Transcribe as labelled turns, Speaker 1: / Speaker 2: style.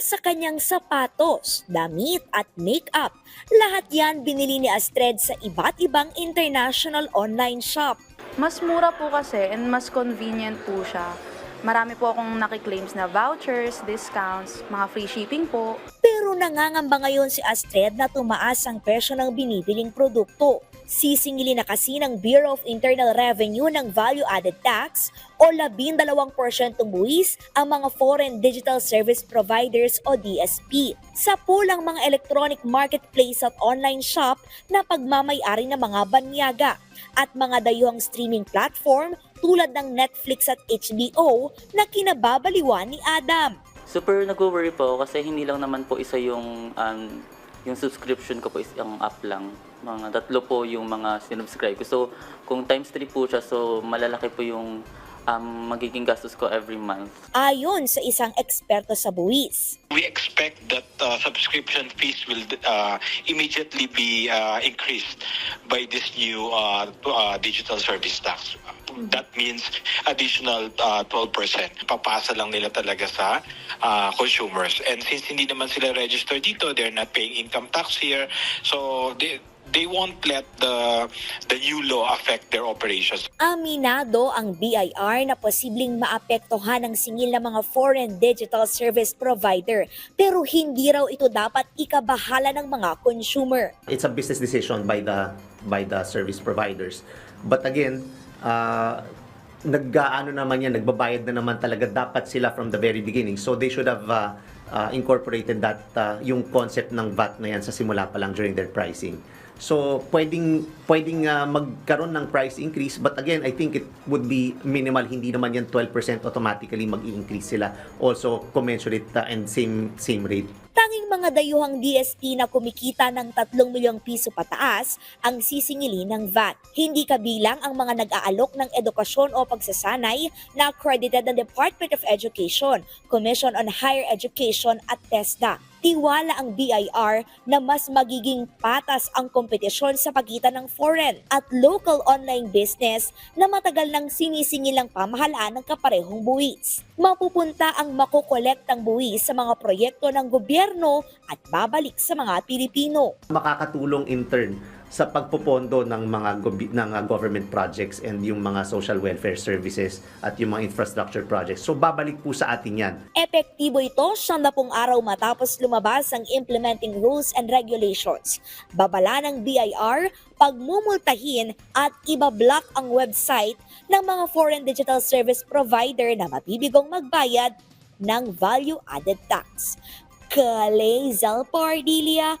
Speaker 1: sa kanyang sapatos, damit at makeup. Lahat yan binili ni Astrid sa iba't ibang international online shop.
Speaker 2: Mas mura po kasi and mas convenient po siya. Marami po akong nakiclaims na vouchers, discounts, mga free shipping po.
Speaker 1: Pero nangangamba ngayon si Astrid na tumaas ang presyo ng binibiling produkto. Sisingilin na kasi ng Bureau of Internal Revenue ng Value Added Tax o 12% buwis ang mga Foreign Digital Service Providers o DSP sa pulang mga electronic marketplace at online shop na pagmamayari ng mga banyaga at mga dayuhang streaming platform tulad ng Netflix at HBO na kinababaliwan ni Adam.
Speaker 3: Super nag-worry po kasi hindi lang naman po isa yung um, yung subscription ko po is yung app lang. Mga tatlo po yung mga sinubscribe ko. So, kung times 3 po siya, so malalaki po yung um, magiging gastos ko every month.
Speaker 1: Ayon sa isang eksperto sa buwis.
Speaker 4: We expect that uh, subscription fees will uh, immediately be uh, increased by this new uh, uh, digital service tax. That means additional uh, 12%. Papasa lang nila talaga sa uh, consumers. And since hindi naman sila registered dito, they're not paying income tax here. So they, they won't let the the new law affect their operations.
Speaker 1: Aminado ang BIR na posibleng maapektuhan ang singil ng mga foreign digital service provider pero hindi raw ito dapat ikabahala ng mga consumer.
Speaker 5: it's a business decision by the by the service providers. But again, uh, nag-ano naman yan, nagbabayad na naman talaga dapat sila from the very beginning. So they should have uh, uh, incorporated that uh, yung concept ng VAT na yan sa simula pa lang during their pricing. So pwedeng pwedeng uh, magkaroon ng price increase but again I think it would be minimal. Hindi naman yan 12% automatically mag-increase sila. Also commensurate uh, and same same rate
Speaker 1: Tanging mga dayuhang DSP na kumikita ng 3 milyong piso pataas ang sisingilin ng VAT. Hindi kabilang ang mga nag-aalok ng edukasyon o pagsasanay na accredited ng Department of Education, Commission on Higher Education at TESDA. Tiwala ang BIR na mas magiging patas ang kompetisyon sa pagitan ng foreign at local online business na matagal nang sinisingil ang pamahalaan ng kaparehong buwis. Mapupunta ang makukolektang buwis sa mga proyekto ng gobyerno at babalik sa mga Pilipino.
Speaker 5: makakatulong in turn sa pagpopondo ng mga ng uh, government projects and yung mga social welfare services at yung mga infrastructure projects. So babalik po sa atin 'yan.
Speaker 1: Epektibo ito siyandapong araw matapos lumabas ang implementing rules and regulations. Babala ng BIR pagmumultahin at ibablock ang website ng mga foreign digital service provider na mabibigong magbayad ng value-added tax. Kalay Zalpardilia